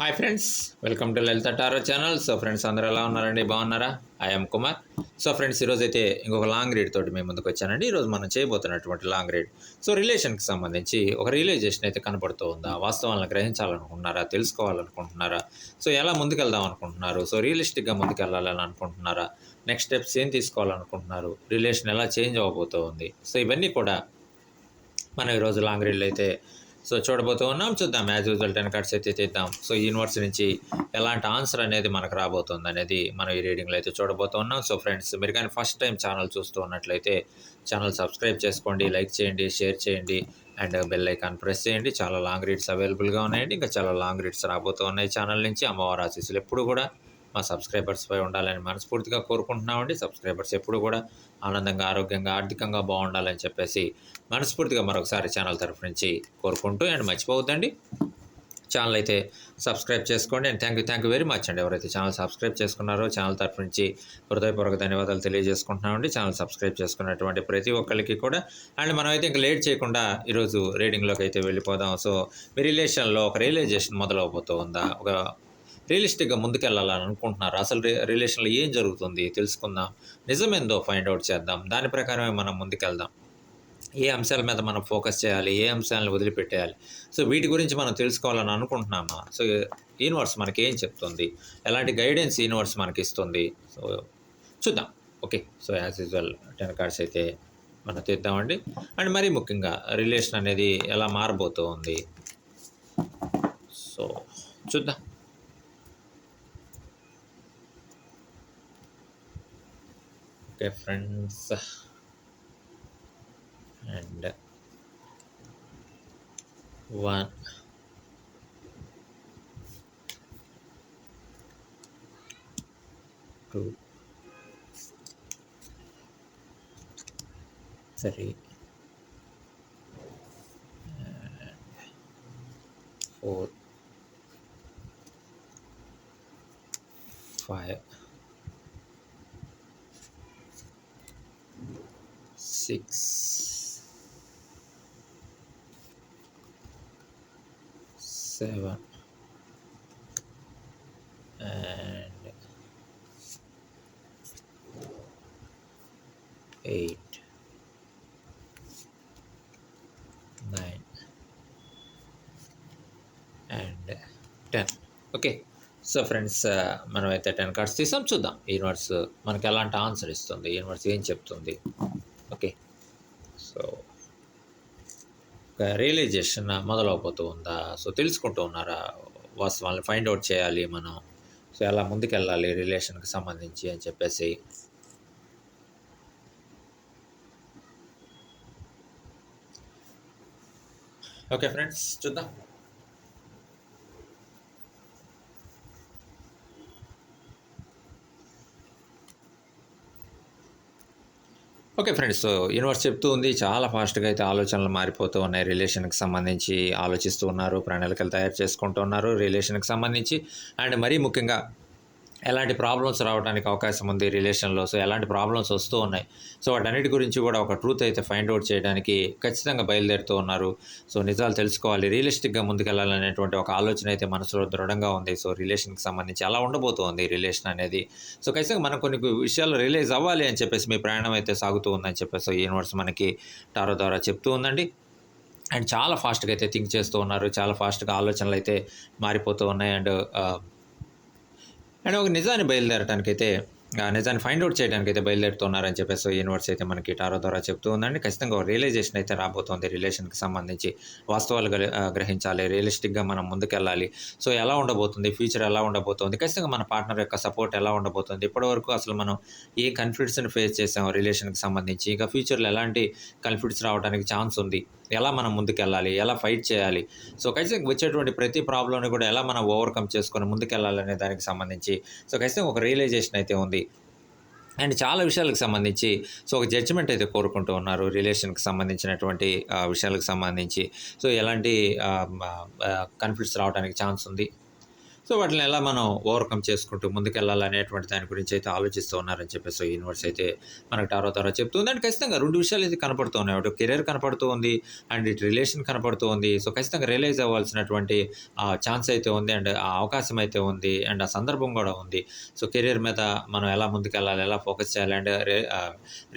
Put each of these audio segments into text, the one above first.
Hi friends welcome to Lalitha tarot channel so friends అందరూ ఎలా ఉన్నారండి? బాగున్నారా? ఐఎమ్ కుమార్ సో ఫ్రెండ్స్ ఈరోజు అయితే ఇంకొక లాంగ్ రీడ్ తోటి మేము ముందుకు వచ్చానండి. ఈరోజు మనం చేయబోతున్నటువంటి లాంగ్ రీడ్ సో రిలేషన్కి సంబంధించి ఒక రియలైజేషన్ అయితే కనపడుతూ ఉందా? వాస్తవాలను గ్రహించాలనుకుంటున్నారా? తెలుసుకోవాలనుకుంటున్నారా? సో ఎలా ముందుకెళ్దాం అనుకుంటున్నారు? సో రియలిస్టిక్గా ముందుకెళ్ళాలని అనుకుంటున్నారా? నెక్స్ట్ స్టెప్స్ ఏం తీసుకోవాలనుకుంటున్నారు? రిలేషన్ ఎలా చేంజ్ అవ్వబోతూ ఉంది సో ఇవన్నీ కూడా మనం ఈరోజు లాంగ్ రీడ్లో అయితే సో చూడబోతూ ఉన్నాం. చూద్దాం యాజ్ యూజువల్ టెన్ కార్డ్స్ అయితే తీద్దాం. సో యూనివర్స్ నుంచి ఎలాంటి ఆన్సర్ అనేది మనకు రాబోతుంది అనేది మనం ఈ రీడింగ్లో అయితే చూడబోతూ ఉన్నాం. సో ఫ్రెండ్స్ మీరు కానీ ఫస్ట్ టైం ఛానల్ చూస్తూ ఉన్నట్లయితే ఛానల్ సబ్స్క్రైబ్ చేసుకోండి లైక్ చేయండి షేర్ చేయండి అండ్ బెల్ ఐకాన్ ప్రెస్ చేయండి. చాలా లాంగ్ రీడ్స్ అవైలబుల్గా ఉన్నాయండి. ఇంకా చాలా లాంగ్ రీడ్స్ రాబోతూ ఉన్నాయి ఛానల్ నుంచి. అమ్మవారి ఆశీస్సులు ఎప్పుడు కూడా మా సబ్స్క్రైబర్స్ పై ఉండాలని మనస్ఫూర్తిగా కోరుకుంటున్నామండి. సబ్స్క్రైబర్స్ ఎప్పుడు కూడా ఆనందంగా ఆరోగ్యంగా ఆర్థికంగా బాగుండాలని చెప్పేసి మనస్ఫూర్తిగా మరొకసారి ఛానల్ తరఫు నుంచి కోరుకుంటూ అండ్ మర్చిపోవద్దండి. ఛానల్ అయితే సబ్స్క్రైబ్ చేసుకోండి and thank you thank you very much అండి. ఎవరైతే ఛానల్ సబ్స్క్రైబ్ చేసుకున్నారో ఛానల్ తరఫు నుంచి హృదయపూర్వక ధన్యవాదాలు తెలియజేసుకుంటున్నామండి. ఛానల్ సబ్స్క్రైబ్ చేసుకున్నటువంటి ప్రతి ఒక్కరికి కూడా అండ్ మనం అయితే ఇంకా లేట్ చేయకుండా ఈరోజు రీడింగ్లోకి అయితే వెళ్ళిపోదాం. సో మీ రిలేషన్లో ఒక రియలైజేషన్ మొదలవబోతూ ఉందా ఒక రియలిస్టిక్గా ముందుకెళ్ళాలని అనుకుంటున్నారు. అసలు రిలేషన్లో ఏం జరుగుతుంది తెలుసుకుందాం. నిజమేందో ఫైండ్ అవుట్ చేద్దాం. దాని ప్రకారమే మనం ముందుకెళ్దాం. ఏ అంశాల మీద మనం ఫోకస్ చేయాలి? ఏ అంశాలను వదిలిపెట్టేయాలి? సో వీటి గురించి మనం తెలుసుకోవాలని అనుకుంటున్నామా? సో యూనివర్స్ మనకి ఏం చెప్తుంది? ఎలాంటి గైడెన్స్ యూనివర్స్ మనకి ఇస్తుంది? సో చూద్దాం. Okay. So as usual ten cards అయితే మనం తీద్దామండి. అండ్ మరీ ముఖ్యంగా రిలేషన్ అనేది ఎలా మారబోతూ ఉంది సో చూద్దాం. okay friends. And one. Two. Three. And four. Five. Six, seven, and eight, nine, and ten. Okay so friends మనమైతే టెన్ కార్డ్స్ తీసాం. చూద్దాం. యూనివర్స్ మనకి ఎలాంటి ఆన్సర్ ఇస్తుంది? యూనివర్స్ ఏం చెప్తుంది? రియలైజేషన్ మొదలవుతూ ఉందా? సో తెలుసుకుంటూ ఉన్నారా? వాస్తవాన్ని ఫైండ్ అవుట్ చేయాలి మనం. సో ఎలా ముందుకెళ్ళాలి రిలేషన్కి సంబంధించి అని చెప్పేసి. ఓకే ఫ్రెండ్స్ చూద్దాం. ఓకే ఫ్రెండ్స్ యూనివర్స్ చెప్తూ ఉంది. చాలా ఫాస్ట్గా అయితే ఆలోచనలు మారిపోతూ ఉన్నాయి. రిలేషన్కి సంబంధించి ఆలోచిస్తూ ఉన్నారు. ప్రణాళికలు తయారు చేసుకుంటూ ఉన్నారు. రిలేషన్కి సంబంధించి అండ్ మరీ ముఖ్యంగా ఎలాంటి ప్రాబ్లమ్స్ రావడానికి అవకాశం ఉంది రిలేషన్లో సో ఎలాంటి ప్రాబ్లమ్స్ వస్తూ ఉన్నాయి? సో వాటన్నిటి గురించి కూడా ఒక ట్రూత్ అయితే ఫైండ్ అవుట్ చేయడానికి ఖచ్చితంగా బయలుదేరుతూ ఉన్నారు. సో నిజాలు తెలుసుకోవాలి. రియలిస్టిక్గా ముందుకెళ్ళాలనేటువంటి ఒక ఆలోచన అయితే మనసులో దృఢంగా ఉంది. సో రిలేషన్కి సంబంధించి అలా ఉండబోతోంది రిలేషన్ అనేది. సో ఖచ్చితంగా మనం కొన్ని విషయాలు రియలైజ్ అవ్వాలి అని చెప్పేసి మీ ప్రయాణం అయితే సాగుతూ ఉందని చెప్పేసి యూనివర్స్ మనకి టారో ద్వారా చెప్తూ ఉందండి. అండ్ చాలా ఫాస్ట్గా అయితే థింక్ చేస్తూ ఉన్నారు. చాలా ఫాస్ట్గా ఆలోచనలు అయితే మారిపోతూ ఉన్నాయి. అండ్ అండ్ ఒక నిజాన్ని బయలుదేరటానికైతే నిజాన్ని ఫైండ్ అవుట్ చేయడానికైతే బయలుదేరుతున్నారని చెప్పేసి యూనివర్స్ అయితే మనకి టారో ద్వారా చెప్తూ ఉందండి. ఖచ్చితంగా ఒక రియలైజేషన్ అయితే రాబోతోంది రిలేషన్కి సంబంధించి. వాస్తవాలు గ్రహించాలి రియలిస్టిక్గా మనం ముందుకెళ్ళాలి. సో ఎలా ఉండబోతుంది? ఫ్యూచర్ ఎలా ఉండబోతుంది? ఖచ్చితంగా మన పార్ట్నర్ యొక్క సపోర్ట్ ఎలా ఉండబోతుంది? ఇప్పటివరకు అసలు మనం ఏ కన్ఫ్లిక్ట్స్ని ఫేస్ చేసాం రిలేషన్కి సంబంధించి? ఇంకా ఫ్యూచర్లో ఎలాంటి కన్ఫ్లిక్ట్స్ రావడానికి ఛాన్స్ ఉంది? ఎలా మనం ముందుకెళ్ళాలి? ఎలా ఫైట్ చేయాలి? సో ఖచ్చితంగా వచ్చేటువంటి ప్రతి ప్రాబ్లమ్ని కూడా ఎలా మనం ఓవర్కమ్ చేసుకొని ముందుకెళ్ళాలనే దానికి సంబంధించి సో ఖచ్చితంగా ఒక రియలైజేషన్ అయితే ఉంది. అండ్ చాలా విషయాలకు సంబంధించి సో ఒక జడ్జిమెంట్ అయితే కోరుకుంటూ ఉన్నారు రిలేషన్కి సంబంధించినటువంటి విషయాలకు సంబంధించి. సో ఎలాంటి కన్ఫ్లిక్ట్స్ రావడానికి ఛాన్స్ ఉంది. సో వాటిని ఎలా మనం ఓవర్కమ్ చేసుకుంటూ ముందుకెళ్ళాలనేటువంటి దాని గురించి అయితే ఆలోచిస్తూ ఉన్నారని చెప్పేసి యూనివర్స్ అయితే మనకు టారో తారో చెప్తుంది. అండ్ ఖచ్చితంగా రెండు విషయాలు అయితే కనపడుతూ ఉన్నాయి. ఒకటి కెరీర్ కనపడుతూ ఉంది. అండ్ ఇటు రిలేషన్ కనపడుతూ ఉంది. సో ఖచ్చితంగా రియలైజ్ అవ్వాల్సినటువంటి ఛాన్స్ అయితే ఉంది. అండ్ ఆ అవకాశం అయితే ఉంది. అండ్ ఆ సందర్భం కూడా ఉంది. సో కెరీర్ మీద మనం ఎలా ముందుకెళ్ళాలి? ఎలా ఫోకస్ చేయాలి? అండ్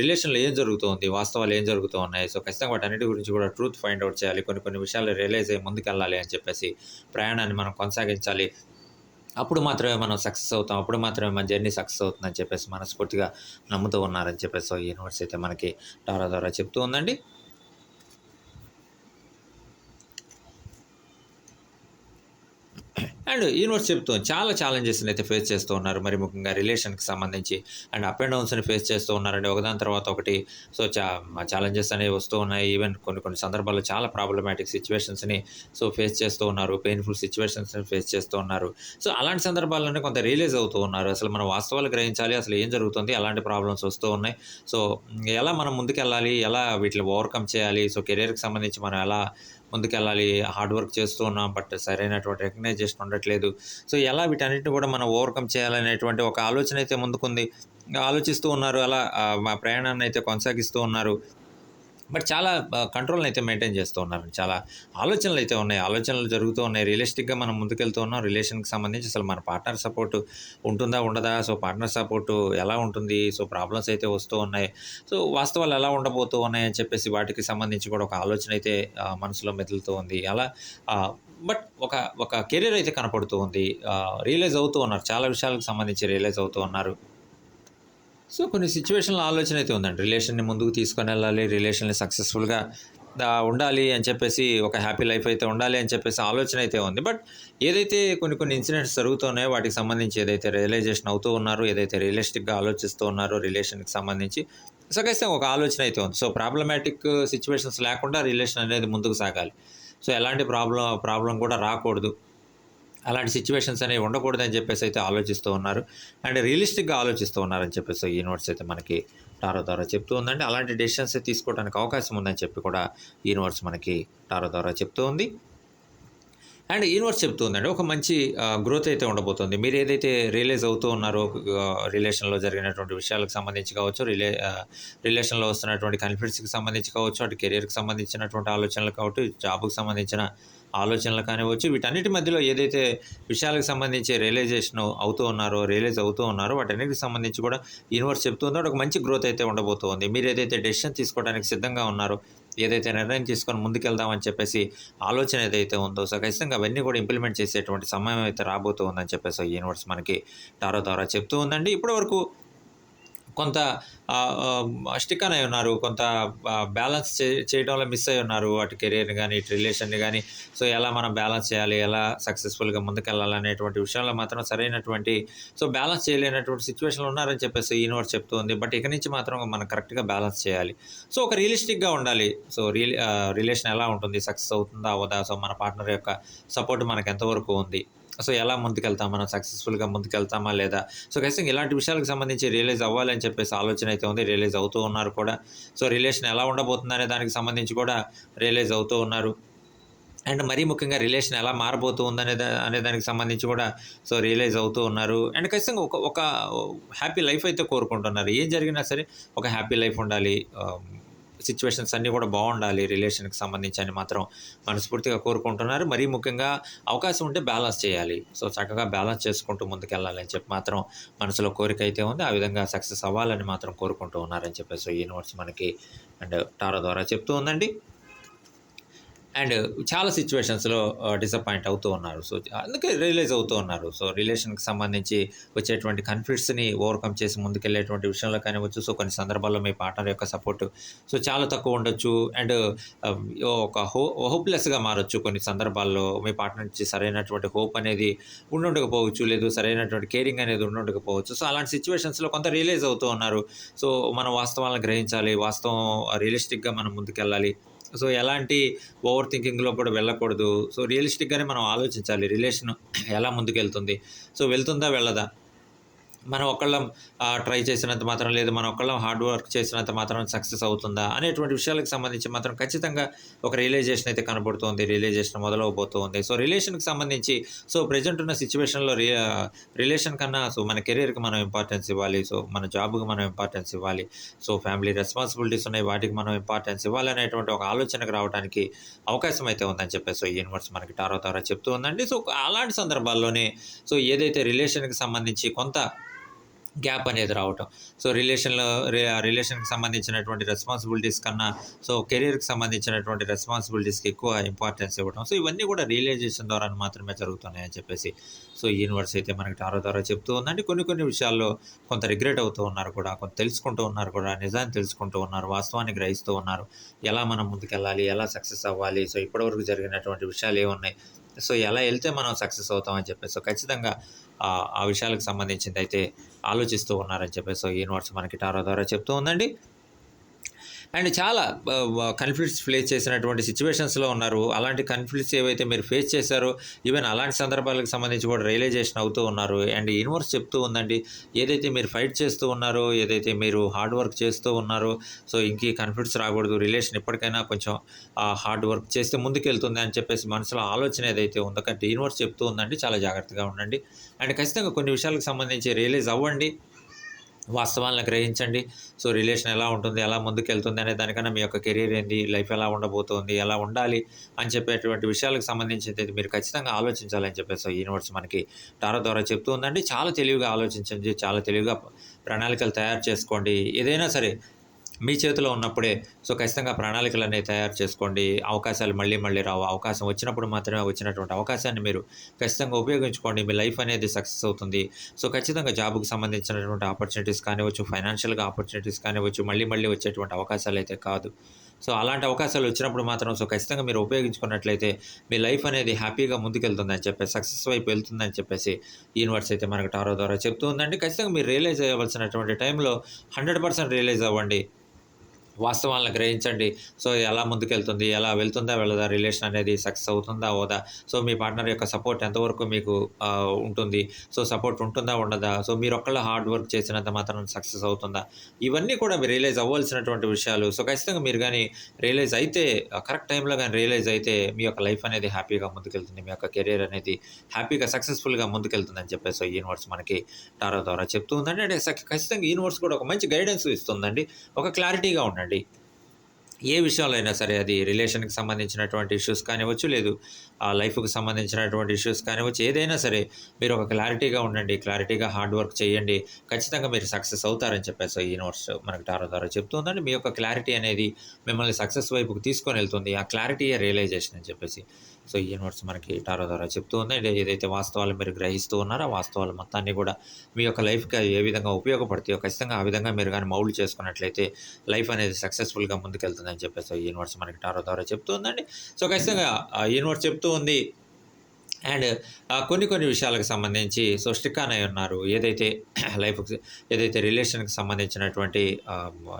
రిలేషన్లో ఏం జరుగుతుంది వాస్తవాలు ఏం జరుగుతూ ఉన్నాయి? సో ఖచ్చితంగా వాటన్నిటి గురించి కూడా ట్రూత్ ఫైండ్ అవుట్ చేయాలి. కొన్ని కొన్ని విషయాలు రియలైజ్ అయ్యి ముందుకెళ్ళాలి అని చెప్పేసి ప్రయాణాన్ని మనం కొనసాగించాలి. అప్పుడు మాత్రమే మనం సక్సెస్ అవుతాం. అప్పుడు మాత్రమే మన జర్నీ సక్సెస్ అవుతుందని చెప్పేసి మనస్ఫూర్తిగా నమ్ముతూ ఉన్నారని చెప్పేసి ఈ యూనివర్స్ అయితే మనకి టారా ద్వారా చెప్తూ ఉందండి. అండ్ యూనివర్స్ చెప్తూ చాలా ఛాలెంజెస్ని అయితే ఫేస్ చేస్తూ ఉన్నారు. మరి ముఖ్యంగా రిలేషన్కి సంబంధించి అండ్ అప్ అండ్ డౌన్స్ని ఫేస్ చేస్తూ ఉన్నారండి. ఒకదాని తర్వాత ఒకటి. సో చా ఛాలెంజెస్ అనేవి వస్తూ ఉన్నాయి. ఈవెన్ కొన్ని కొన్ని సందర్భాల్లో చాలా ప్రాబ్లమాటిక్ సిచ్యువేషన్స్ని సో ఫేస్ చేస్తూ ఉన్నారు. పెయిన్ఫుల్ సిచ్యువేషన్స్ని ఫేస్ చేస్తూ ఉన్నారు. సో అలాంటి సందర్భాల్లోనే కొంత రియలైజ్ అవుతూ ఉన్నారు. అసలు మనం వాస్తవాలు గ్రహించాలి. అసలు ఏం జరుగుతుంది? అలాంటి ప్రాబ్లమ్స్ వస్తూ ఉన్నాయి. సో ఎలా మనం ముందుకెళ్ళాలి? ఎలా వీటిని ఓవర్కమ్ చేయాలి? సో కెరీర్కి సంబంధించి మనం ఎలా ముందుకెళ్ళాలి హార్డ్ వర్క్ చేస్తూ ఉన్నాం బట్ సరైనటువంటి రికగ్నైజేషన్ ఉండట్లేదు. సో ఎలా వీటన్నిటిని కూడా మనం ఓవర్కమ్ చేయాలనేటువంటి ఒక ఆలోచన అయితే ముందుకుంది. ఆలోచిస్తూ ఉన్నారు అలా మా ప్రయాణాన్ని అయితే కొనసాగిస్తూ ఉన్నారు. బట్ చాలా కంట్రోల్ని అయితే మెయింటైన్ చేస్తూ ఉన్నారు చాలా ఆలోచనలు అయితే ఉన్నాయి. ఆలోచనలు జరుగుతూ ఉన్నాయి. రియలిస్టిక్గా మనం ముందుకెళ్తూ ఉన్నాం. రిలేషన్కి సంబంధించి అసలు మన పార్ట్నర్ సపోర్ట్ ఉంటుందా ఉండదా? సో పార్ట్నర్ సపోర్ట్ ఎలా ఉంటుంది? సో ప్రాబ్లమ్స్ అయితే వస్తూ ఉన్నాయి. సో వాస్తవాలు ఎలా ఉండబోతూ ఉన్నాయి అని చెప్పేసి వాటికి సంబంధించి కూడా ఒక ఆలోచన అయితే మనసులో మెదులుతూ ఉంది. అలా బట్ ఒక ఒక కెరీర్ అయితే కనపడుతూ ఉంది. రియలైజ్ అవుతూ ఉన్నారు. చాలా విషయాలకు సంబంధించి రియలైజ్ అవుతూ ఉన్నారు. సో కొన్ని సిచ్యువేషన్లో ఆలోచన అయితే ఉందండి. రిలేషన్ని ముందుకు తీసుకొని వెళ్ళాలి రిలేషన్ని సక్సెస్ఫుల్గా ఉండాలి అని చెప్పేసి ఒక హ్యాపీ లైఫ్ అయితే ఉండాలి అని చెప్పేసి ఆలోచన అయితే ఉంది. బట్ ఏదైతే కొన్ని కొన్ని ఇన్సిడెంట్స్ జరుగుతున్నాయో వాటికి సంబంధించి ఏదైతే రియలైజేషన్ అవుతూ ఉన్నారో ఏదైతే రియలిస్టిక్గా ఆలోచిస్తూ ఉన్నారో రిలేషన్కి సంబంధించి సగైస్తే ఒక ఆలోచన అయితే ఉంది. సో ప్రాబ్లమాటిక్ సిచ్యువేషన్స్ లేకుండా రిలేషన్ అనేది ముందుకు సాగాలి. సో ఎలాంటి ప్రాబ్లం ప్రాబ్లం కూడా రాకూడదు. అలాంటి సిచ్యువేషన్స్ అనేవి ఉండకూడదని చెప్పేసి అయితే ఆలోచిస్తూ ఉన్నారు. అండ్ రియలిస్టిక్గా ఆలోచిస్తూ ఉన్నారని చెప్పేసి ఈ యూనివర్స్ అయితే మనకి టారో ద్వారా చెప్తూ ఉందండి. అలాంటి డెసిషన్స్ తీసుకోవడానికి అవకాశం ఉందని చెప్పి కూడా ఈ యూనివర్స్ మనకి టారో ద్వారా చెప్తూ ఉంది. అండ్ యూనివర్స్ చెప్తుందండి ఒక మంచి గ్రోత్ అయితే ఉండబోతుంది. మీరు ఏదైతే రియలైజ్ అవుతూ ఉన్నారో రిలేషన్లో జరిగినటువంటి విషయాలకు సంబంధించి కావచ్చు రిలే రిలేషన్లో వస్తున్నటువంటి కాన్ఫిడెన్స్కి సంబంధించి కావచ్చు అటు కెరియర్కి సంబంధించినటువంటి ఆలోచనలు కావచ్చు జాబ్కి సంబంధించిన ఆలోచనలు కానివచ్చు వీటన్నిటి మధ్యలో ఏదైతే విషయాలకు సంబంధించి రియలైజేషన్ అవుతూ ఉన్నారో రియలైజ్ అవుతూ ఉన్నారో వాటన్నిటికి సంబంధించి కూడా యూనివర్స్ చెప్తుందో ఒక మంచి గ్రోత్ అయితే ఉండబోతోంది మీరు ఏదైతే డెసిషన్ తీసుకోవడానికి సిద్ధంగా ఉన్నారో ఏదైతే నిర్ణయం తీసుకొని ముందుకెళ్దామని చెప్పేసి ఆలోచన ఏదైతే ఉందో సో ఖచ్చితంగా అవన్నీ కూడా ఇంప్లిమెంట్ చేసేటువంటి సమయం అయితే రాబోతుందని చెప్పేసి యూనివర్స్ మనకి టారో ద్వారా చెప్తూ ఉందండి. ఇప్పటివరకు కొంత స్టిక్ అయి ఉన్నారు. కొంత బ్యాలెన్స్ చే చేయడంలో మిస్ అయి ఉన్నారు. అటు కెరీర్ని కానీ ఇటు రిలేషన్ని కానీ సో ఎలా మనం బ్యాలెన్స్ చేయాలి? ఎలా సక్సెస్ఫుల్గా ముందుకెళ్ళాలనేటువంటి విషయంలో మాత్రం సరైనటువంటి సో బ్యాలెన్స్ చేయలేనటువంటి సిచ్యువేషన్లో ఉన్నారని చెప్పేసి యూనివర్స్ చెప్తుంది బట్ ఇక నుంచి మాత్రం మనం కరెక్ట్గా బ్యాలెన్స్ చేయాలి. సో ఒక రియలిస్టిక్గా ఉండాలి. సో రియల్ రిలేషన్ ఎలా ఉంటుంది? సక్సెస్ అవుతుందా? అవదా సో మన పార్ట్నర్ యొక్క సపోర్ట్ మనకు ఎంతవరకు ఉంది? సో ఎలా ముందుకెళ్తాం మనం సక్సెస్ఫుల్గా ముందుకెళ్తామా లేదా? సో ఖచ్చితంగా ఇలాంటి విషయాలకు సంబంధించి రియలైజ్ అవ్వాలని చెప్పేసి ఆలోచన అయితే ఉంది. రియలైజ్ అవుతూ ఉన్నారు కూడా. సో రిలేషన్ ఎలా ఉండబోతుంది అనే దానికి సంబంధించి కూడా రియలైజ్ అవుతూ ఉన్నారు. అండ్ మరీ ముఖ్యంగా రిలేషన్ ఎలా మారబోతూ ఉందనే దా అనే దానికి సంబంధించి కూడా సో రియలైజ్ అవుతూ ఉన్నారు. అండ్ ఖచ్చితంగా ఒక ఒక హ్యాపీ లైఫ్ అయితే కోరుకుంటున్నారు. ఏం జరిగినా సరే ఒక హ్యాపీ లైఫ్ ఉండాలి. సిచ్యువేషన్స్ అన్నీ కూడా బాగుండాలి. రిలేషన్కి సంబంధించి అని మాత్రం మనస్ఫూర్తిగా కోరుకుంటున్నారు. మరీ ముఖ్యంగా అవకాశం ఉంటే బ్యాలెన్స్ చేయాలి. సో చక్కగా బ్యాలెన్స్ చేసుకుంటూ ముందుకెళ్ళాలని చెప్పి మాత్రం మనసులో కోరిక అయితే ఉంది. ఆ విధంగా సక్సెస్ అవ్వాలని మాత్రం కోరుకుంటూ ఉన్నారని చెప్పేసి యూనివర్స్ మనకి అండ్ టారో ద్వారా చెప్తూ ఉందండి. అండ్ చాలా సిచ్యువేషన్స్లో డిసప్పాయింట్ అవుతూ ఉన్నారు. సో అందుకే రియలైజ్ అవుతూ ఉన్నారు. సో రిలేషన్కి సంబంధించి వచ్చేటువంటి కన్ఫ్లిక్ట్స్ని ఓవర్కమ్ చేసి ముందుకెళ్ళేటువంటి విషయంలో కానివచ్చు సో కొన్ని సందర్భాల్లో మీ పార్ట్నర్ యొక్క సపోర్ట్. సో చాలా తక్కువ ఉండొచ్చు. అండ్ ఒక హో హోప్లెస్గా మారొచ్చు కొన్ని సందర్భాల్లో. మీ పార్ట్నర్ నుంచి సరైనటువంటి హోప్ అనేది ఉండుండకపోవచ్చు లేదు సరైనటువంటి కేరింగ్ అనేది ఉండుండకపోవచ్చు. సో అలాంటి సిచ్యువేషన్స్లో కొంత రియలైజ్ అవుతూ ఉన్నారు. సో మనం వాస్తవాలను గ్రహించాలి వాస్తవం రియలిస్టిక్గా మనం ముందుకెళ్ళాలి. సో ఎలాంటి ఓవర్ థింకింగ్లో కూడా వెళ్ళకూడదు. సో రియలిస్టిక్గానే మనం ఆలోచించాలి. రిలేషన్ ఎలా ముందుకెళ్తుంది? సో వెళ్తుందా వెళ్ళదా? మనం ఒకళ్ళం ట్రై చేసినంత మాత్రం లేదు మనం ఒకళ్ళం హార్డ్ వర్క్ చేసినంత మాత్రం సక్సెస్ అవుతుందా అనేటువంటి విషయాలకు సంబంధించి మాత్రం ఖచ్చితంగా ఒక రియలైజేషన్ అయితే కనబడుతుంది రియలైజేషన్ మొదలవబోతుంది. సో రిలేషన్కి సంబంధించి సో ప్రజెంట్ ఉన్న సిచ్యువేషన్లో రి రిలేషన్ కన్నా సో మన కెరీర్కి మనం ఇంపార్టెన్స్ ఇవ్వాలి సో మన జాబ్కి మనం ఇంపార్టెన్స్ ఇవ్వాలి సో ఫ్యామిలీ రెస్పాన్సిబిలిటీస్ ఉన్నాయి వాటికి మనం ఇంపార్టెన్స్ ఇవ్వాలి అనేటువంటి ఒక ఆలోచనకు రావడానికి అవకాశం అయితే ఉందని చెప్పేసి సో యూనివర్స్ మనకి టారో తారా చెప్తూ ఉందండి. సో అలాంటి సందర్భాల్లోనే సో ఏదైతే రిలేషన్కి సంబంధించి కొంత గ్యాప్ అనేది రావటం. సో రిలేషన్లో రిలేషన్కి సంబంధించినటువంటి రెస్పాన్సిబిలిటీస్ కన్నా సో కెరీర్కి సంబంధించినటువంటి రెస్పాన్సిబిలిటీస్కి ఎక్కువ ఇంపార్టెన్స్ ఇవ్వడం సో ఇవన్నీ కూడా రియలైజేషన్ ద్వారా మాత్రమే జరుగుతున్నాయని చెప్పేసి సో యూనివర్స్ అయితే మనకి టారో ద్వారా చెప్తూ ఉందండి. కొన్ని కొన్ని విషయాల్లో కొంత రిగ్రెట్ అవుతూ ఉన్నారు కూడా కొంత తెలుసుకుంటూ ఉన్నారు కూడా నిజాన్ని తెలుసుకుంటూ ఉన్నారు వాస్తవాన్ని గ్రహిస్తూ ఉన్నారు. ఎలా మనం ముందుకెళ్ళాలి ఎలా సక్సెస్ అవ్వాలి? సో ఇప్పటివరకు జరిగినటువంటి విషయాలు ఏమున్నాయి? సో ఎలా వెళ్తే మనం సక్సెస్ అవుతామని చెప్పేసి సో ఖచ్చితంగా ఆ ఆ విషయాలకు సంబంధించింది అయితే ఆలోచిస్తూ ఉన్నారని చెప్పేసి సో యూనివర్స్ మనకి టారో ద్వారా చెప్తూ ఉందండి. అండ్ చాలా కన్ఫ్లిక్ట్స్ ఫేస్ చేసినటువంటి సిచ్యువేషన్స్లో ఉన్నారు. అలాంటి కన్ఫ్లిక్ట్స్ ఏవైతే మీరు ఫేస్ చేశారో ఈవెన్ అలాంటి సందర్భాలకు సంబంధించి కూడా రియలైజేషన్ అవుతూ ఉన్నారు. అండ్ యూనివర్స్ చెప్తూ ఉందండి. ఏదైతే మీరు ఫైట్ చేస్తూ ఉన్నారో ఏదైతే మీరు హార్డ్ వర్క్ చేస్తూ ఉన్నారో సో ఇంక కన్ఫ్లిక్ట్స్ రాకూడదు. రిలేషన్ ఎప్పటికైనా కొంచెం హార్డ్ వర్క్ చేస్తే ముందుకెళ్తుంది అని చెప్పేసి మనసులో ఆలోచన ఏదైతే ఉందో కంటే యూనివర్స్ చెప్తూ ఉందండి. చాలా జాగ్రత్తగా ఉండండి. అండ్ ఖచ్చితంగా కొన్ని విషయాలకు సంబంధించి రియలైజ్ అవ్వండి. వాస్తవాలను గ్రహించండి. సో రిలేషన్ ఎలా ఉంటుంది ఎలా ముందుకెళ్తుంది అనే దానికన్నా మీ యొక్క కెరీర్ ఏంది లైఫ్ ఎలా ఉండబోతోంది ఎలా ఉండాలి అని చెప్పేటువంటి విషయాలకు సంబంధించి మీరు ఖచ్చితంగా ఆలోచించాలని చెప్పేసి యూనివర్స్ మనకి టారో ద్వారా చెప్తూ ఉందండి. చాలా తెలివిగా ఆలోచించండి చాలా తెలివిగా ప్రణాళికలు తయారు చేసుకోండి. ఏదైనా సరే మీ చేతిలో ఉన్నప్పుడే. సో ఖచ్చితంగా ప్రణాళికలు అనేవి తయారు చేసుకోండి. అవకాశాలు మళ్ళీ మళ్ళీ రావు. అవకాశం వచ్చినప్పుడు మాత్రమే వచ్చినటువంటి అవకాశాన్ని మీరు ఖచ్చితంగా ఉపయోగించుకోండి. మీ లైఫ్ అనేది సక్సెస్ అవుతుంది. సో ఖచ్చితంగా జాబ్కి సంబంధించినటువంటి ఆపర్చునిటీస్ కానివచ్చు ఫైనాన్షియల్గా ఆపర్చునిటీస్ కానివచ్చు మళ్ళీ మళ్ళీ వచ్చేటువంటి అవకాశాలు అయితే కాదు. సో అలాంటి అవకాశాలు వచ్చినప్పుడు మాత్రం సో ఖచ్చితంగా మీరు ఉపయోగించుకున్నట్లయితే మీ లైఫ్ అనేది హ్యాపీగా ముందుకెళ్తుందని చెప్పేసి సక్సెస్ వైపు వెళ్తుందని చెప్పేసి యూనివర్స్ అయితే మనకు టారో ద్వారా చెప్తూ ఉందండి. ఖచ్చితంగా మీరు రియలైజ్ అవ్వాల్సినటువంటి టైంలో హండ్రెడ్ పర్సెంట్ రియలైజ్ అవ్వండి. వాస్తవాలను గ్రహించండి. సో ఎలా ముందుకెళ్తుంది ఎలా వెళ్తుందా వెళ్ళదా రిలేషన్ అనేది సక్సెస్ అవుతుందా అవదా? సో మీ పార్ట్నర్ యొక్క సపోర్ట్ ఎంతవరకు మీకు ఉంటుంది? సో సపోర్ట్ ఉంటుందా ఉండదా? సో మీరు ఒక్కళ్ళ హార్డ్ వర్క్ చేసినంత మాత్రం సక్సెస్ అవుతుందా? ఇవన్నీ కూడా మీరు రియలైజ్ అవ్వాల్సినటువంటి విషయాలు. సో ఖచ్చితంగా మీరు కానీ రియలైజ్ అయితే కరెక్ట్ టైంలో కానీ రియలైజ్ అయితే మీ యొక్క లైఫ్ అనేది హ్యాపీగా ముందుకెళ్తుంది. మీ యొక్క కెరీర్ అనేది హ్యాపీగా సక్సెస్ఫుల్గా ముందుకెళ్తుందని చెప్పేసి సో యూనివర్స్ మనకి టారో ద్వారా చెప్తూ ఉందండి. అంటే ఖచ్చితంగా యూనివర్స్ కూడా ఒక మంచి గైడెన్స్ ఇస్తుందండి. ఒక క్లారిటీగా ఉండండి. ఏ విషయంలో అయినా సరే అది రిలేషన్కి సంబంధించినటువంటి ఇష్యూస్ కానివ్వచ్చు లేదు ఆ లైఫ్కి సంబంధించినటువంటి ఇష్యూస్ కానివ్వచ్చు ఏదైనా సరే మీరు ఒక క్లారిటీగా ఉండండి క్లారిటీగా హార్డ్ వర్క్ చేయండి ఖచ్చితంగా మీరు సక్సెస్ అవుతారని చెప్పేసి ఈ యూనివర్స్ మనకి టారో ద్వారా చెప్తుందండి. మీ యొక్క క్లారిటీ అనేది మిమ్మల్ని సక్సెస్ వైపుకి తీసుకొని వెళ్తుంది. ఆ క్లారిటీయే రియలైజేషన్ అని చెప్పేసి సో ఈ యూనివర్స్ మనకి టారో ద్వారా చెప్తూ ఉంది. ఏదైతే వాస్తవాలు మీరు గ్రహిస్తూ ఉన్నారో ఆ వాస్తవాలు మొత్తాన్ని కూడా మీ యొక్క లైఫ్కి ఏ విధంగా ఉపయోగపడతాయో ఖచ్చితంగా ఆ విధంగా మీరు కానీ మౌల్డ్ చేసుకున్నట్లయితే లైఫ్ అనేది సక్సెస్ఫుల్గా ముందుకెళ్తుందని చెప్పేసి ఈ యూనివర్స్ మనకి టారో ద్వారా చెప్తూ ఉందండి. సో ఖచ్చితంగా ఆ యూనివర్స్ చెప్తూ ఉంది అండ్ కొన్ని కొన్ని విషయాలకు సంబంధించి సో స్టిక్ ఆన్ ఉన్నారు. ఏదైతే లైఫ్ ఏదైతే రిలేషన్కి సంబంధించినటువంటి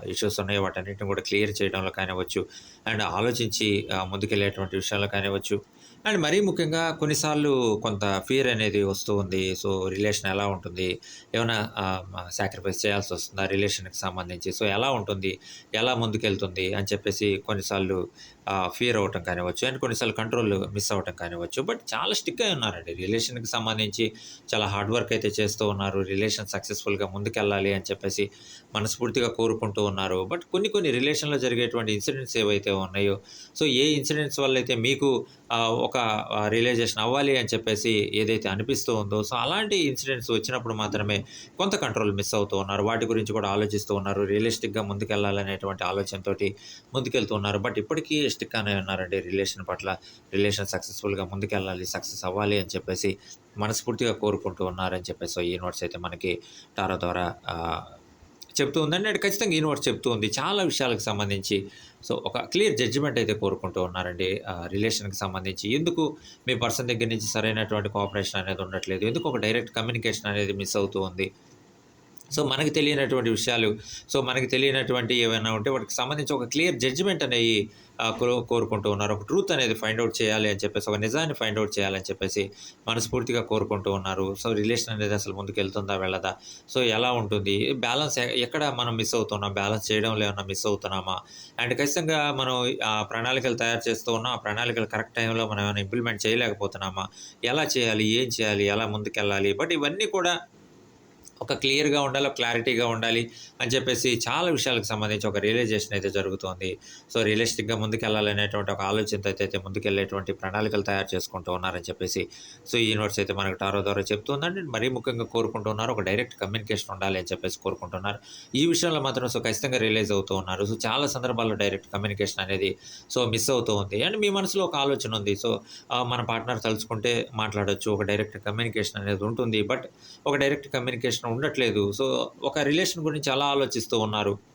ఇష్యూస్ ఉన్నాయో వాటన్నిటిని కూడా క్లియర్ చేయడంలో కానివ్వచ్చు అండ్ ఆలోచించి ముందుకెళ్ళేటువంటి విషయాల్లో కానివ్వచ్చు అండ్ మరీ ముఖ్యంగా కొన్నిసార్లు కొంత ఫియర్ అనేది వస్తూ ఉంది. సో రిలేషన్ ఎలా ఉంటుంది? ఏమైనా సాక్రిఫైస్ చేయాల్సి వస్తుందా రిలేషన్కి సంబంధించి? సో ఎలా ఉంటుంది? ఎలా ముందుకెళ్తుంది? అని చెప్పేసి కొన్నిసార్లు ఫియర్ అవ్వటం కానివ్వచ్చు అండ్ కొన్నిసార్లు కంట్రోల్ మిస్ అవ్వటం కానివ్వచ్చు. బట్ చాలా స్టిక్ అయి ఉన్నారండి. రిలేషన్కి సంబంధించి చాలా హార్డ్ వర్క్ అయితే చేస్తూ ఉన్నారు. రిలేషన్ సక్సెస్ఫుల్గా ముందుకెళ్ళాలి అని చెప్పేసి మనస్ఫూర్తిగా కోరుకుంటూ ఉన్నారు. బట్ కొన్ని కొన్ని రిలేషన్లో జరిగేటువంటి ఇన్సిడెంట్స్ ఏవైతే ఉన్నాయో సో ఏ ఇన్సిడెంట్స్ వల్ల అయితే మీకు ఒక రియలైజేషన్ అవ్వాలి అని చెప్పేసి ఏదైతే అనిపిస్తూ ఉందో సో అలాంటి ఇన్సిడెంట్స్ వచ్చినప్పుడు మాత్రమే కొంత కంట్రోల్ మిస్ అవుతూ ఉన్నారు. వాటి గురించి కూడా ఆలోచిస్తూ ఉన్నారు. రియలిస్టిక్గా ముందుకెళ్ళాలనేటువంటి ఆలోచనతోటి ముందుకెళ్తూ ఉన్నారు. బట్ ఇప్పటికీ స్టిక్ అనే ఉన్నారండి రిలేషన్ పట్ల. రిలేషన్ సక్సెస్ఫుల్గా ముందుకెళ్ళాలి సక్సెస్ అవ్వాలి అని చెప్పేసి మనస్ఫూర్తిగా కోరుకుంటూ ఉన్నారని చెప్పేసి ఈ నోట్స్ అయితే మనకి టారా ద్వారా చెప్తూ ఉందండి అండ్ ఖచ్చితంగా యూనివర్స్ చెప్తూ ఉంది. చాలా విషయాలకు సంబంధించి. సో ఒక క్లియర్ జడ్జిమెంట్ అయితే కోరుకుంటూ ఉన్నారండి. రిలేషన్కి సంబంధించి. ఎందుకు మీ పర్సన్ దగ్గర నుంచి సరైనటువంటి కోఆపరేషన్ అనేది ఉండట్లేదు? ఎందుకు ఒక డైరెక్ట్ కమ్యూనికేషన్ అనేది మిస్ అవుతూ ఉంది? సో మనకి తెలియనటువంటి విషయాలు సో మనకి తెలియనటువంటి ఏమైనా ఉంటే వాటికి సంబంధించి ఒక క్లియర్ జడ్జిమెంట్ అనేవి కోరుకుంటూ ఉన్నారు. ఒక ట్రూత్ అనేది ఫైండ్ అవుట్ చేయాలి అని చెప్పేసి ఒక నిజాన్ని ఫైండ్ అవుట్ చేయాలని చెప్పేసి మనస్ఫూర్తిగా కోరుకుంటూ ఉన్నారు. సో రిలేషన్ అనేది అసలు ముందుకు వెళ్తుందా వెళ్ళదా? సో ఎలా ఉంటుంది? బ్యాలెన్స్ ఎక్కడ మనం మిస్ అవుతున్నాం? బ్యాలెన్స్ చేయడంలో ఏమన్నా మిస్ అవుతున్నామా? అండ్ ఖచ్చితంగా మనం ఆ ప్రణాళికలు తయారు చేస్తూ ఉన్నాం. ఆ ప్రణాళికలు కరెక్ట్ టైంలో మనం ఏమైనా ఇంప్లిమెంట్ చేయలేకపోతున్నామా? ఎలా చేయాలి? ఏం చేయాలి? ఎలా ముందుకెళ్ళాలి? బట్ ఇవన్నీ కూడా ఒక క్లియర్గా ఉండాలి ఒక క్లారిటీగా ఉండాలి అని చెప్పేసి చాలా విషయాలకు సంబంధించి ఒక రియలైజేషన్ అయితే జరుగుతుంది. సో రియలిస్టిక్గా ముందుకెళ్ళాలనేటువంటి ఒక ఆలోచనతో అయితే ముందుకెళ్ళేటువంటి ప్రణాళికలు తయారు చేసుకుంటూ ఉన్నారని చెప్పేసి సో ఈ యూనివర్స్ అయితే మనకు టారో ద్వారా చెప్తుందండి మరీ ముఖ్యంగా కోరుకుంటున్నారు ఒక డైరెక్ట్ కమ్యూనికేషన్ ఉండాలి అని చెప్పేసి కోరుకుంటున్నారు. ఈ విషయంలో మాత్రం సో ఖచ్చితంగా రియలైజ్ అవుతూ ఉన్నారు. సో చాలా సందర్భాల్లో డైరెక్ట్ కమ్యూనికేషన్ అనేది సో మిస్ అవుతూ ఉంది అండ్ మీ మనసులో ఒక ఆలోచన ఉంది. సో మన పార్ట్నర్ తలుచుకుంటే మాట్లాడొచ్చు. ఒక డైరెక్ట్ కమ్యూనికేషన్ అనేది ఉంటుంది. బట్ ఒక డైరెక్ట్ కమ్యూనికేషన్ ఉండట్లేదు. సో ఒక రిలేషన్ గురించి అలా ఆలోచిస్తూ ఉన్నారు.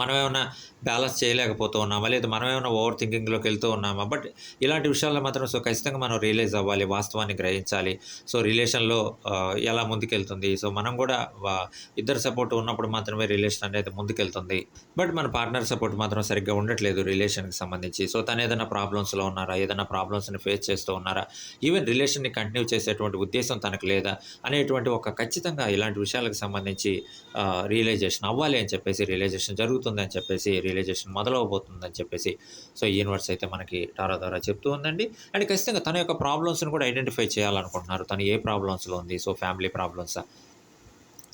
మనం ఏమైనా బ్యాలెన్స్ చేయలేకపోతూ ఉన్నామా లేదా మనం ఏమైనా ఓవర్ థింకింగ్లోకి వెళ్తూ ఉన్నామా? బట్ ఇలాంటి విషయాల్లో మాత్రం సో ఖచ్చితంగా మనం రియలైజ్ అవ్వాలి వాస్తవాన్ని గ్రహించాలి. సో రిలేషన్లో ఎలా ముందుకెళ్తుంది? సో మనం కూడా ఇద్దరు సపోర్ట్ ఉన్నప్పుడు మాత్రమే రిలేషన్ అనేది ముందుకెళ్తుంది. బట్ మన పార్ట్నర్ సపోర్ట్ మాత్రం సరిగ్గా ఉండట్లేదు రిలేషన్కి సంబంధించి. సో తను ఏదైనా ప్రాబ్లమ్స్లో ఉన్నారా? ఏదైనా ప్రాబ్లమ్స్ని ఫేస్ చేస్తూ ఉన్నారా? ఈవెన్ రిలేషన్ని కంటిన్యూ చేసేటువంటి ఉద్దేశం తనకు లేదా? అనేటువంటి ఒక ఖచ్చితంగా ఇలాంటి విషయాలకు సంబంధించి రియలైజేషన్ అవ్వాలి అని చెప్పేసి రియలైజేషన్ జరుగుతుందని చెప్పేసి రియలైజేషన్ మొదలవబోతుందని చెప్పేసి సో యూనివర్స్ అయితే మనకి టారా ద్వారా చెప్తూ ఉందండి. అండ్ ఖచ్చితంగా తన యొక్క ప్రాబ్లమ్స్ని కూడా ఐడెంటిఫై చేయాలనుకుంటున్నారు. తను ఏ ప్రాబ్లమ్స్లో ఉంది? సో ఫ్యామిలీ ప్రాబ్లమ్సా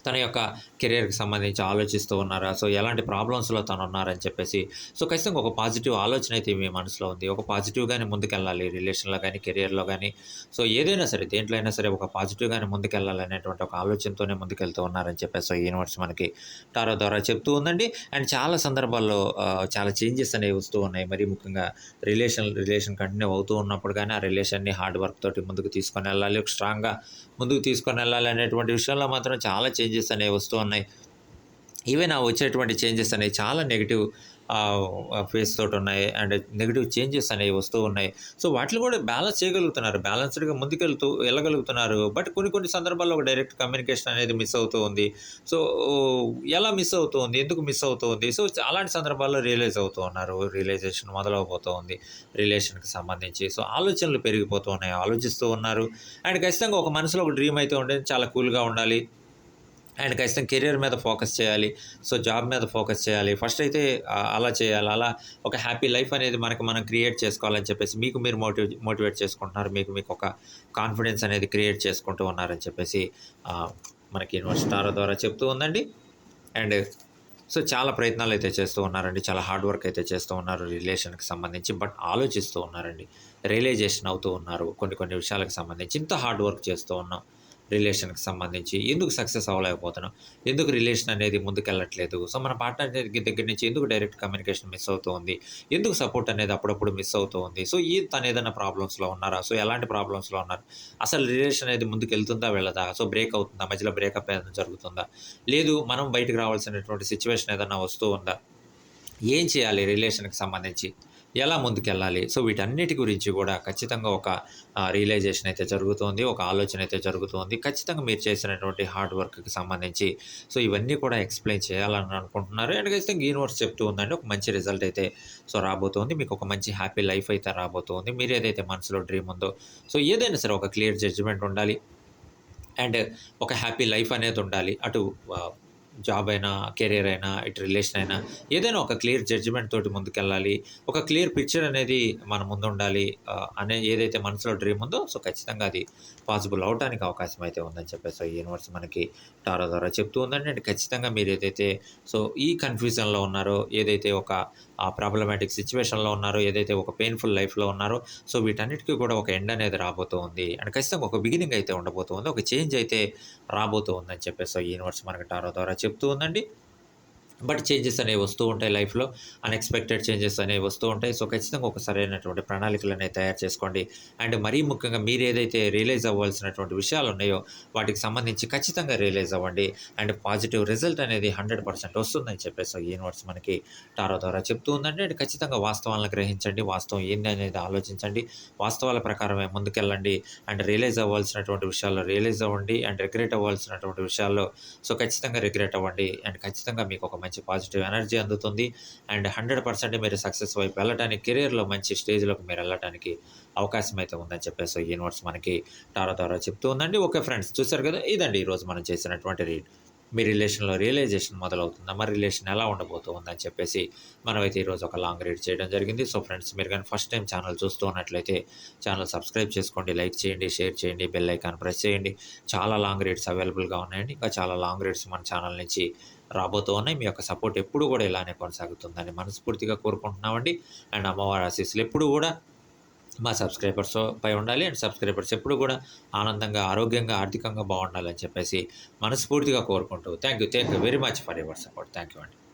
తన యొక్క కెరియర్కి సంబంధించి ఆలోచిస్తూ ఉన్నారా? సో ఎలాంటి ప్రాబ్లమ్స్లో తను ఉన్నారని చెప్పేసి. సో ఖచ్చితంగా ఒక పాజిటివ్ ఆలోచన అయితే మీ మనసులో ఉంది. ఒక పాజిటివ్గానే ముందుకెళ్ళాలి రిలేషన్లో కానీ కెరియర్లో కానీ సో ఏదైనా సరే దేంట్లో అయినా సరే ఒక పాజిటివ్గానే ముందుకెళ్ళాలి అనేటువంటి ఒక ఆలోచనతోనే ముందుకెళ్తూ ఉన్నారని చెప్పేసి సో ఈ యూనివర్స్ మనకి టారో ద్వారా చెప్తూ ఉందండి. అండ్ చాలా సందర్భాల్లో చాలా చేంజెస్ అనేవి వస్తూ ఉన్నాయి. మరి ముఖ్యంగా రిలేషన్ రిలేషన్ కంటిన్యూ అవుతూ ఉన్నప్పుడు కానీ ఆ రిలేషన్ని హార్డ్ వర్క్ తోటి ముందుకు తీసుకొని వెళ్ళాలి. స్ట్రాంగ్గా ముందుకు తీసుకొని వెళ్ళాలి అనేటువంటి విషయంలో మాత్రం చాలా చేంజ్ చేంజెస్ అనేవి వస్తూ ఉన్నాయి. ఈవెన్ ఆ వచ్చేటువంటి చేంజెస్ అనేవి చాలా నెగిటివ్ ఫేస్ తోటి ఉన్నాయి. అండ్ నెగిటివ్ చేంజెస్ అనేవి వస్తూ ఉన్నాయి. సో వాటిని కూడా బ్యాలెన్స్ చేయగలుగుతున్నారు. బ్యాలెన్స్డ్గా ముందుకెళ్తూ వెళ్ళగలుగుతున్నారు. బట్ కొన్ని కొన్ని సందర్భాల్లో ఒక డైరెక్ట్ కమ్యూనికేషన్ అనేది మిస్ అవుతూ ఉంది. సో ఎలా మిస్ అవుతూ ఉంది? ఎందుకు మిస్ అవుతూ ఉంది? సో అలాంటి సందర్భాల్లో రియలైజ్ అవుతూ ఉన్నారు. రియలైజేషన్ మొదలవబోతూ ఉంది. రిలేషన్కి సంబంధించి. సో ఆలోచనలు పెరిగిపోతూ ఉన్నాయి. ఆలోచిస్తూ ఉన్నారు. అండ్ ఖచ్చితంగా ఒక మనసులో ఒక డ్రీమ్ అయితే ఉండేది చాలా కూల్గా ఉండాలి. అండ్ ఖచ్చితంగా కెరియర్ మీద ఫోకస్ చేయాలి. సో జాబ్ మీద ఫోకస్ చేయాలి. ఫస్ట్ అయితే అలా చేయాలి. అలా ఒక హ్యాపీ లైఫ్ అనేది మనకి మనం క్రియేట్ చేసుకోవాలని చెప్పేసి మీకు మీరు మోటివ్ మోటివేట్ చేసుకుంటున్నారు. మీకు మీకు ఒక కాన్ఫిడెన్స్ అనేది క్రియేట్ చేసుకుంటూ ఉన్నారని చెప్పేసి మనకి యూనివర్స్ ద్వారా చెప్తూ ఉందండి. అండ్ సో చాలా ప్రయత్నాలు అయితే చేస్తూ ఉన్నారండి. చాలా హార్డ్ వర్క్ అయితే చేస్తూ ఉన్నారు రిలేషన్కి సంబంధించి. బట్ ఆలోచిస్తూ ఉన్నారండి. రియలైజేషన్ అవుతూ ఉన్నారు. కొన్ని కొన్ని విషయాలకు సంబంధించి. ఇంత హార్డ్ వర్క్ చేస్తూ ఉన్నాం. రిలేషన్కి సంబంధించి ఎందుకు సక్సెస్ అవ్వలేకపోతున్నాం? ఎందుకు రిలేషన్ అనేది ముందుకెళ్ళట్లేదు? సో మన పార్ట్నర్ దగ్గర నుంచి ఎందుకు డైరెక్ట్ కమ్యూనికేషన్ మిస్ అవుతుంది ఎందుకు సపోర్ట్ అనేది అప్పుడప్పుడు మిస్ అవుతుంది సో ఈ తను ఏదైనా ప్రాబ్లమ్స్లో ఉన్నారా? సో ఎలాంటి ప్రాబ్లమ్స్లో ఉన్నారు? అసలు రిలేషన్ అనేది ముందుకు వెళ్తుందా వెళ్ళదా? సో బ్రేక్ అవుతుందా? మధ్యలో బ్రేకప్ ఏదైనా జరుగుతుందా? లేదు మనం బయటకు రావాల్సినటువంటి సిచ్యువేషన్ ఏదైనా వస్తూ ఉందా? ఏం చేయాలి రిలేషన్కి సంబంధించి? ఎలా ముందుకెళ్ళాలి? సో వీటన్నిటి గురించి కూడా ఖచ్చితంగా ఒక రియలైజేషన్ అయితే జరుగుతోంది ఒక ఆలోచన అయితే జరుగుతోంది. ఖచ్చితంగా మీరు చేసినటువంటి హార్డ్ వర్క్కి సంబంధించి. సో ఇవన్నీ కూడా ఎక్స్ప్లెయిన్ చేయాలని అనుకుంటున్నారు. అండ్ ఖచ్చితంగా యూనివర్స్ చెప్తూ ఉందండి ఒక మంచి రిజల్ట్ అయితే సో రాబోతోంది. మీకు ఒక మంచి హ్యాపీ లైఫ్ అయితే రాబోతోంది. మీరు ఏదైతే మనసులో డ్రీమ్ ఉందో సో ఏదైనా సరే ఒక క్లియర్ జడ్జిమెంట్ ఉండాలి. అండ్ ఒక హ్యాపీ లైఫ్ అనేది ఉండాలి. అటు జాబ్ అయినా కెరీర్ అయినా ఇటు రిలేషన్ అయినా ఏదైనా ఒక క్లియర్ జడ్జిమెంట్ తోటి ముందుకెళ్ళాలి. ఒక క్లియర్ పిక్చర్ అనేది మన ముందు ఉండాలి అనే ఏదైతే మనసులో డ్రీమ్ ఉందో సో ఖచ్చితంగా అది పాసిబుల్ అవడానికి అవకాశం అయితే ఉందని చెప్పేసి ఈ యూనివర్స్ మనకి టారో ద్వారా చెప్తూ ఉందండి. అండ్ ఖచ్చితంగా మీరు ఏదైతే సో ఈ కన్ఫ్యూజన్లో ఉన్నారో ఏదైతే ఒక ఆ ప్రాబ్లమాటిక్ సిచ్యువేషన్లో ఉన్నారో ఏదైతే ఒక పెయిన్ఫుల్ లైఫ్లో ఉన్నారో సో వీటన్నిటికీ కూడా ఒక ఎండ్ అనేది రాబోతోంది అండ్ ఖచ్చితంగా ఒక బిగినింగ్ అయితే ఉండబోతుంది ఒక చేంజ్ అయితే రాబోతూ ఉందని చెప్పేసి యూనివర్స్ మనకి టారో ద్వారా చెప్తూ ఉందండి. బట్ చేంజెస్ అనేవి వస్తూ ఉంటాయి లైఫ్లో. అన్ఎక్స్పెక్టెడ్ చేంజెస్ అనేవి వస్తూ ఉంటాయి. సో ఖచ్చితంగా ఒక సరైనటువంటి ప్రణాళికలు అనేవి తయారు చేసుకోండి. అండ్ మరీ ముఖ్యంగా మీరు ఏదైతే రియలైజ్ అవ్వాల్సినటువంటి విషయాలు ఉన్నాయో వాటికి సంబంధించి ఖచ్చితంగా రియలైజ్ అవ్వండి. అండ్ పాజిటివ్ రిజల్ట్ అనేది హండ్రెడ్ పర్సెంట్ వస్తుందని చెప్పేసి యూనివర్స్ మనకి టారో ద్వారా చెప్తూ ఉందండి. అండ్ ఖచ్చితంగా వాస్తవాలను గ్రహించండి. వాస్తవం ఏంది అనేది ఆలోచించండి. వాస్తవాల ప్రకారమే ముందుకెళ్ళండి. అండ్ రియలైజ్ అవ్వాల్సినటువంటి విషయాల్లో రియలైజ్ అవ్వండి. అండ్ రిగ్రెట్ అవ్వాల్సినటువంటి విషయాల్లో సో ఖచ్చితంగా రిగ్రెట్ అవ్వండి. అండ్ ఖచ్చితంగా మీకు ఒక మంచి పాజిటివ్ ఎనర్జీ అందుతుంది. అండ్ హండ్రెడ్ పర్సెంట్ మీరు సక్సెస్ వైపు వెళ్ళడానికి కెరీర్లో మంచి స్టేజ్లోకి మీరు వెళ్ళడానికి అవకాశం అయితే ఉందని చెప్పేసి యూనివర్స్ మనకి టారో ద్వారా చెప్తూ ఉందండి. ఓకే ఫ్రెండ్స్ చూసారు కదా? ఇదండి ఈరోజు మనం చేసినటువంటి రీడ్ మీ రిలేషన్లో రియలైజేషన్ మొదలవుతుందా? మరి రిలేషన్ ఎలా ఉండబోతుందని చెప్పేసి మనమైతే ఈరోజు ఒక లాంగ్ రీడ్ చేయడం జరిగింది. సో ఫ్రెండ్స్ మీరు కానీ ఫస్ట్ టైం ఛానల్ చూస్తూ ఉన్నట్లయితే ఛానల్ సబ్స్క్రైబ్ చేసుకోండి లైక్ చేయండి షేర్ చేయండి బెల్ ఐకాన్ ప్రెస్ చేయండి. చాలా లాంగ్ రీడ్స్ అవైలబుల్గా ఉన్నాయండి. ఇంకా చాలా లాంగ్ రీడ్స్ మన ఛానల్ నుంచి రాబోతూ ఉన్నాయి. మీ యొక్క సపోర్ట్ ఎప్పుడు కూడా ఇలానే కొనసాగుతుందని మనస్ఫూర్తిగా కోరుకుంటున్నామండి. అండ్ అమ్మవారి ఆశీస్సులు ఎప్పుడు కూడా మా సబ్స్క్రైబర్స్ పై ఉండాలి. అండ్ సబ్స్క్రైబర్స్ ఎప్పుడు కూడా ఆనందంగా ఆరోగ్యంగా ఆర్థికంగా బాగుండాలని చెప్పేసి మనస్ఫూర్తిగా కోరుకుంటూ thank you thank you very much for your support. Thank you అండి.